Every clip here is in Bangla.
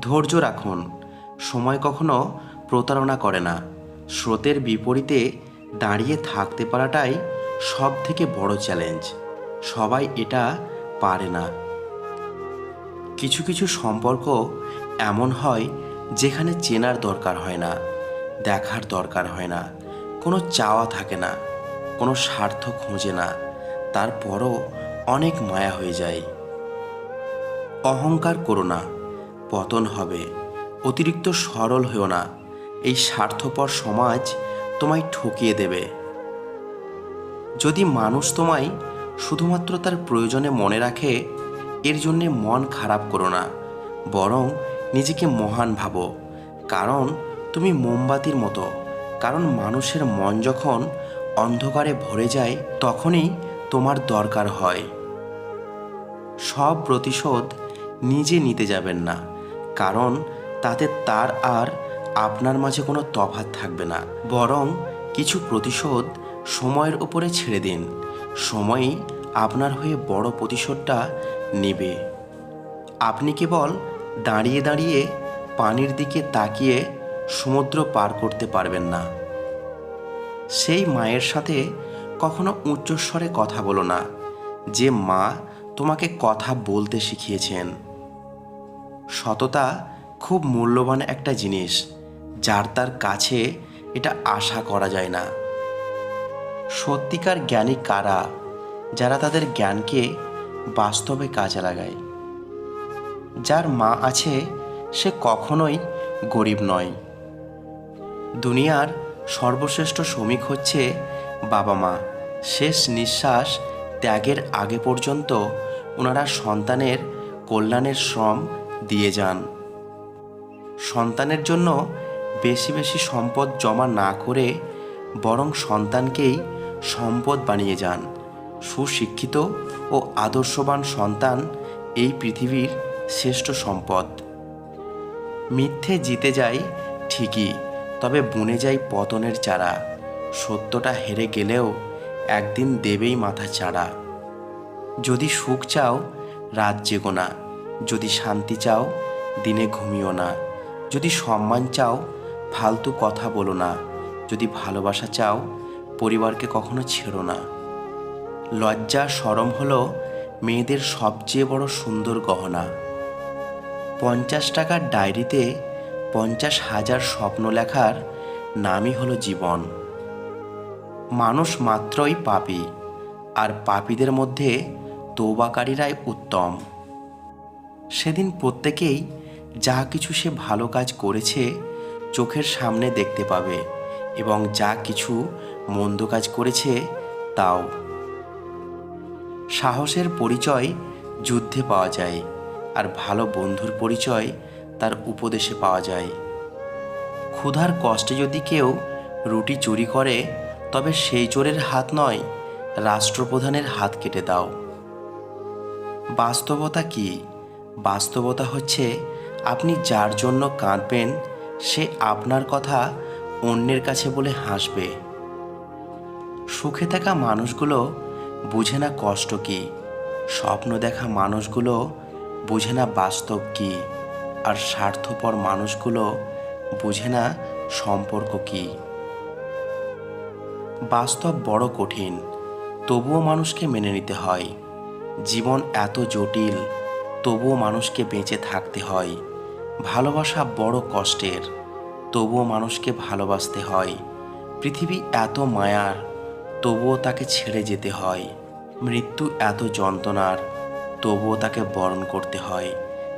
ধৈর্য রাখুন। সময় কখনো প্রতারণা করে না। স্রোতের বিপরীতে দাঁড়িয়ে থাকতে পারাটাই সব থেকে বড় চ্যালেঞ্জ সবাই এটা পারে না। কিছু কিছু সম্পর্ক এমন হয় যেখানে চেনার দরকার হয় না, দেখার দরকার হয় না, কোনো চাওয়া থাকে না, কোনো স্বার্থ খোঁজে না, তারপরও অনেক মায়া হয়ে যায়। অহংকার করো না। পতন হবে। অতিরিক্ত সরল হও না। এই স্বার্থপর সমাজ তোমায় ঠকিয়ে দেবে। যদি মানুষ তোমায় শুধুমাত্র তার প্রয়োজনে মনে রাখে, এর জন্যে মন খারাপ করো না। বরং নিজেকে মহান ভাবো। কারণ তুমি মোমবাতির মতো। কারণ মানুষের মন যখন অন্ধকারে ভরে যায়, তখনই তোমার দরকার হয়। সব প্রতিশোধ নিজে নিতে যাবেন না। কারণ তাতে তার আর আপনার মাঝে কোনো তফাৎ থাকবে না। বরং কিছু প্রতিশোধ সময়ের উপরে ছেড়ে দিন। সময়ই আপনার হয়ে বড় প্রতিশোধটা নেবে। আপনি কেবল দাঁড়িয়ে দাঁড়িয়ে পানির দিকে তাকিয়ে সমুদ্র পার করতে পারবেন না। সেই মায়ের সাথে কখনো উচ্চস্বরে কথা বলো না। যে মা তোমাকে কথা বলতে শিখিয়েছেন। সততা খুব মূল্যবান একটা জিনিস, যার তার কাছে এটা আশা করা যায় না। সত্যিকার জ্ঞানী কারা? যারা তাদের জ্ঞানকে বাস্তবে কাজে লাগায়। যার মা আছে, সে কখনোই গরিব নয়। দুনিয়ার সর্বশ্রেষ্ঠ শ্রমিক হচ্ছে বাবা মা। শেষ নিঃশ্বাস ত্যাগের আগে পর্যন্ত ওনারা সন্তানের কল্যাণের শ্রম দিয়ে যান। সন্তানের জন্য বেশি বেশি সম্পদ জমা না করে বরং সন্তানকেই সম্পদ বানিয়ে যান। সুশিক্ষিত ও আদর্শবান সন্তান এই পৃথিবীর শ্রেষ্ঠ সম্পদ। মিথ্যে জিতে যায় ঠিকই, তবে বুনে যায় পতনের চারা। সত্যটা হেরে গেলেও একদিন দেবেই মাথা চাড়া যদি সুখ চাও, রাত জেগো না। যদি শান্তি চাও, দিনে ঘুমিও না। যদি সম্মান চাও, ফালতু কথা বলো না। যদি ভালোবাসা চাও, পরিবারকে কখনো ছেড়ো না। লজ্জা, সরম হলো মেয়েদের সবচেয়ে বড় সুন্দর গহনা। পঞ্চাশ টাকার ডায়েরিতে পঞ্চাশ হাজার স্বপ্ন লেখার নামই হলো জীবন। মানুষ মাত্রই পাপী, আর পাপীদের মধ্যে তৌবাকারীরাই উত্তম। সেদিন প্রত্যেকেই যা কিছু সে ভালো কাজ করেছে চোখের সামনে দেখতে পাবে এবং যা কিছু মন্দ কাজ করেছে তাও। সাহসের পরিচয় যুদ্ধে পাওয়া যায় আর ভালো বন্ধুর পরিচয় তার উপদেশে পাওয়া যায়। ক্ষুধার কষ্টে যদি কেউ রুটি চুরি করে, তবে সেই চোরের হাত নয়, রাষ্ট্রপ্রধানের হাত কেটে দাও। বাস্তবতা কি? বাস্তবতা হচ্ছে, আপনি যার জন্য কাঁদবেন, সে আপনার কথা অন্যের কাছে বলে হাসবে। সুখে থাকা মানুষগুলো বুঝে না কষ্ট কি, স্বপ্ন দেখা মানুষগুলো বুঝে না বাস্তব কি, আর স্বার্থপর মানুষগুলো বুঝে না সম্পর্ক কি। বাস্তব বড় কঠিন, তবুও মানুষকে মেনে নিতে হয়। জীবন এত জটিল তবুও মানুষকে বেঁচে থাকতে হয়। ভালোবাসা বড় কষ্টের, তবুও মানুষকে ভালোবাসতে হয়। পৃথিবী এত মায়ার, তবুও তাকে ছেড়ে যেতে হয়। মৃত্যু এত যন্ত্রণার, তবুও তাকে বরণ করতে হয়।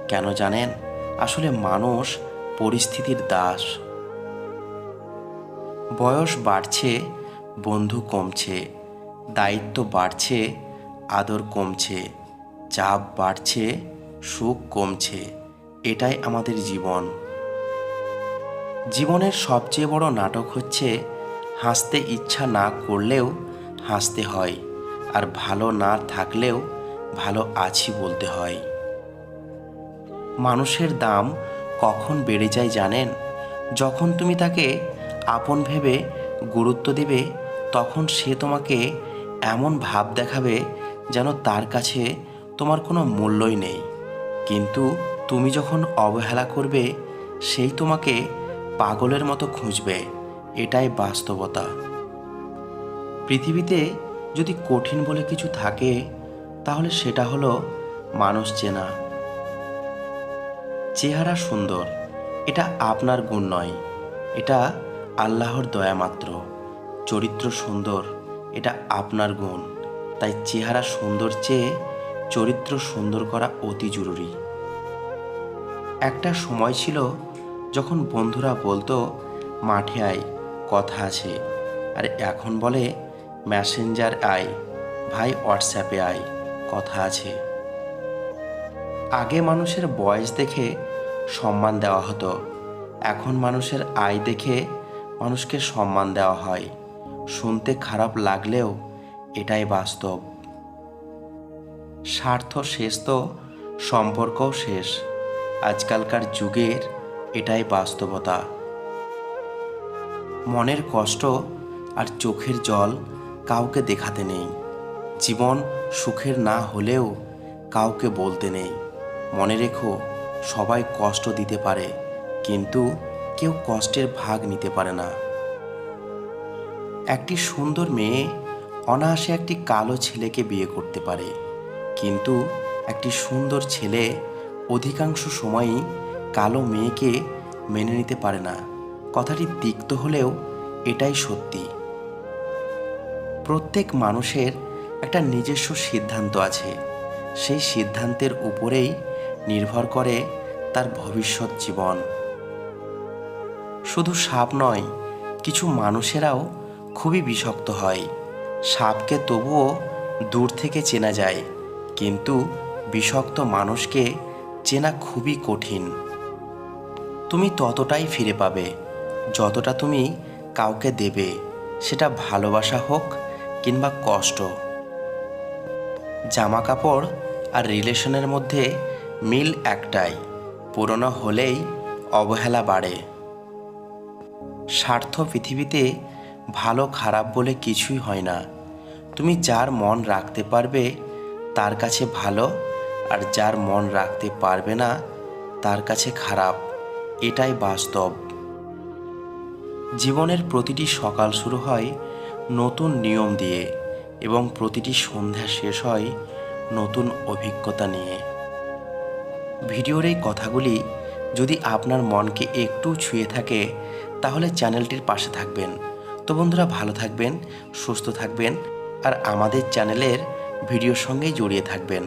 কেন জানেন? আসলে মানুষ পরিস্থিতির দাস। বয়স বাড়ছে, বন্ধু কমছে, দায়িত্ব বাড়ছে, আদর কমছে, চাপ বাড়ছে সুখ কমছে, এটাই আমাদের জীবন। জীবনের সবচেয়ে বড় নাটক হচ্ছে, হাসতে ইচ্ছা না করলেও হাসতে হয়, আর ভালো না থাকলেও ভালো আছি বলতে হয়। মানুষের দাম কখন বেড়ে যায় জানেন? যখন তুমি তাকে আপন ভেবে গুরুত্ব দেবে, তখন সে তোমাকে এমন ভাব দেখাবে যেন তার কাছে তোমার কোনো মূল্যই নেই। কিন্তু তুমি যখন অবহেলা করবে, সেই তোমাকে পাগলের মতো খুঁজবে। এটাই বাস্তবতা। পৃথিবীতে যদি কঠিন বলে কিছু থাকে, তাহলে সেটা হলো মানুষ চেনা। চেহারা সুন্দর, এটা আপনার গুণ নয়, এটা আল্লাহর দয়া মাত্র। চরিত্র সুন্দর, এটা আপনার গুণ। তাই চেহারা সুন্দর চেয়ে চরিত্র সুন্দর করা অতি জরুরি। একটা সময় ছিল যখন বন্ধুরা বলতো, মাঠে আয়, কথা আছে। আর এখন বলে, মেসেঞ্জার আয়, ভাই হোয়াটসঅ্যাপে আয়, কথা আছে। আগে মানুষের বয়স দেখে সম্মান দেওয়া হতো। এখন মানুষের আয় দেখে মানুষকে সম্মান দেওয়া হয়। শুনতে খারাপ লাগলেও এটাই বাস্তব। স্বার্থ শেষ তো, সম্পর্কও শেষ। আজকালকার যুগের এটাই বাস্তবতা। মনের কষ্ট আর চোখের জল কাউকে দেখাতে নেই। জীবন সুখের না হলেও কাউকে বলতে নেই। মনে রেখো, সবাই কষ্ট দিতে পারে, কিন্তু কেউ কষ্টের ভাগ নিতে পারে না। একটি সুন্দর মেয়ে অনায়াসে একটি কালো ছেলেকে বিয়ে করতে পারে। কিন্তু একটি সুন্দর ছেলে অধিকাংশ সময়ই কালো মেয়েকে মেনে নিতে পারে না। কথাটি তিক্ত হলেও এটাই সত্যি। প্রত্যেক মানুষের একটা নিজস্ব সিদ্ধান্ত আছে। সেই সিদ্ধান্তের উপরেই নির্ভর করে তার ভবিষ্যৎ জীবন। শুধু সাপ নয়, কিছু মানুষেরাও খুবই বিষাক্ত হয়। সাপকে তবুও দূর থেকে চেনা যায়। কিন্তু বিষাক্ত মানুষকে চেনা খুবই কঠিন। তুমি ততটাই ফিরে পাবে, যতটা তুমি কাউকে দেবে, সেটা ভালোবাসা হোক কিংবা কষ্ট। জামা কাপড় আর রিলেশনের মধ্যে মিল একটাই, পুরনো হলেই অবহেলা বাড়ে। স্বার্থ পৃথিবীতে ভালো খারাপ বলে কিছুই হয় না। তুমি যার মন রাখতে পারবে তার কাছে ভালো আর যার মন রাখতে পারবে না, তার কাছে খারাপ। এটাই বাস্তব। জীবনের প্রতিটি সকাল শুরু হয় নতুন নিয়ম দিয়ে এবং প্রতিটি সন্ধ্যা শেষ হয় নতুন অভিজ্ঞতা নিয়ে। ভিডিওর এই কথাগুলি যদি আপনার মনকে একটু ছুঁয়ে থাকে, তাহলে চ্যানেলটির পাশে থাকবেন। তো বন্ধুরা, ভালো থাকবেন, সুস্থ থাকবেন, আর আমাদের চ্যানেলের ভিডিওর সঙ্গেই জড়িয়ে থাকবেন।